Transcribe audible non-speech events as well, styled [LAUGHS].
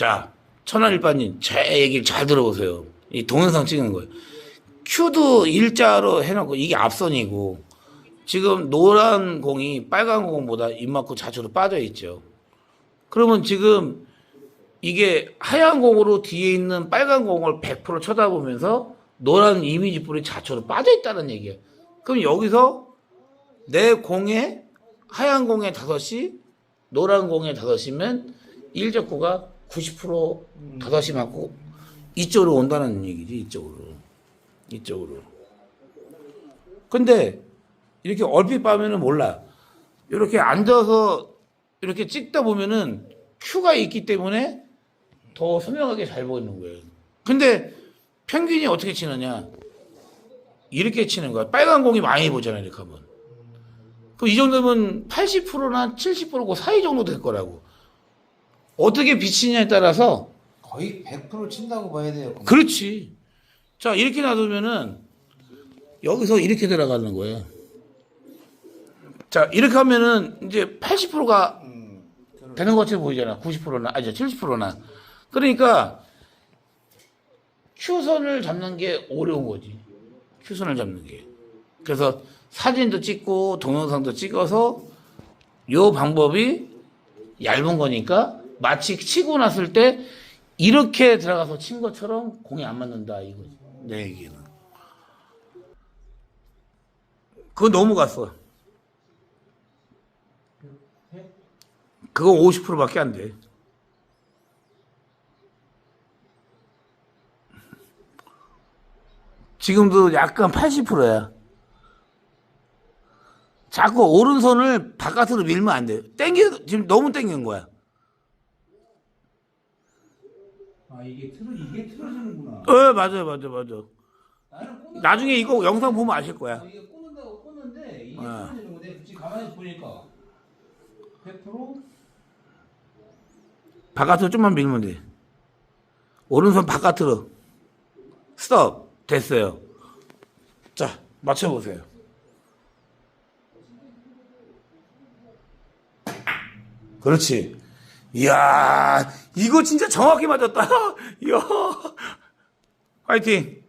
자, 천안일반님, 제 얘기를 잘 들어보세요. 이 동영상 찍는 거예요. 큐도 일자로 해놓고 이게 앞선이고 지금 노란 공이 빨간 공보다 입 맞고 좌측으로 빠져 있죠. 그러면 지금 이게 하얀 공으로 뒤에 있는 빨간 공을 100% 쳐다보면서 노란 이미지 볼이 좌측으로 빠져 있다는 얘기예요. 그럼 여기서 내 공에 하얀 공에 5시, 노란 공에 5시면 일적구가 90% 5시 맞고 이쪽으로 온다는 얘기지, 이쪽으로. 이쪽으로. 근데 이렇게 얼핏 봐면은 몰라. 이렇게 앉아서 이렇게 찍다 보면은 큐가 있기 때문에 더 선명하게 잘 보이는 거예요. 근데 평균이 어떻게 치느냐? 이렇게 치는 거야. 빨간 공이 많이 보잖아, 이렇게 하면. 그럼 이 정도면 80%나 70%그 사이 정도 될 거라고. 어떻게 비치냐에 따라서 거의 100% 친다고 봐야 돼요. 그렇지. 자, 이렇게 놔두면은 여기서 이렇게 들어가는 거예요. 자, 이렇게 하면은 이제 80%가 음, 되는 것처럼 보이잖아. 90%나, 아니, 70%나. 그러니까 큐선을 잡는 게 어려운 거지. 큐선을 잡는 게. 그래서 사진도 찍고 동영상도 찍어서 요 방법이 얇은 거니까 마치 치고 났을 때 이렇게 들어가서 친 것처럼 공이 안 맞는다 이거지. 내 얘기는. 그거 너무 갔어. 그거 50%밖에 안 돼. 지금도 약간 80%야. 자꾸 오른손을 바깥으로 밀면 안 돼. 땡겨, 지금 너무 땡긴 거야. 아 이게 틀어 이게 틀어지는구나. 어, 맞아요, 맞아요, 맞아요. 나는 꽂는 나중에 이거 영상 보면 아실 거야. 아, 이게 꽂는다고 꽂는데 이게 어. 틀어지는 건데 굳이 가만히 보니까 100% 바깥으로 좀만 밀면 돼. 오른손 바깥으로. 스톱. 됐어요. 자, 맞춰보세요. 그렇지. 이야, 이거 진짜 정확히 맞았다. [LAUGHS] 이야. 화이팅.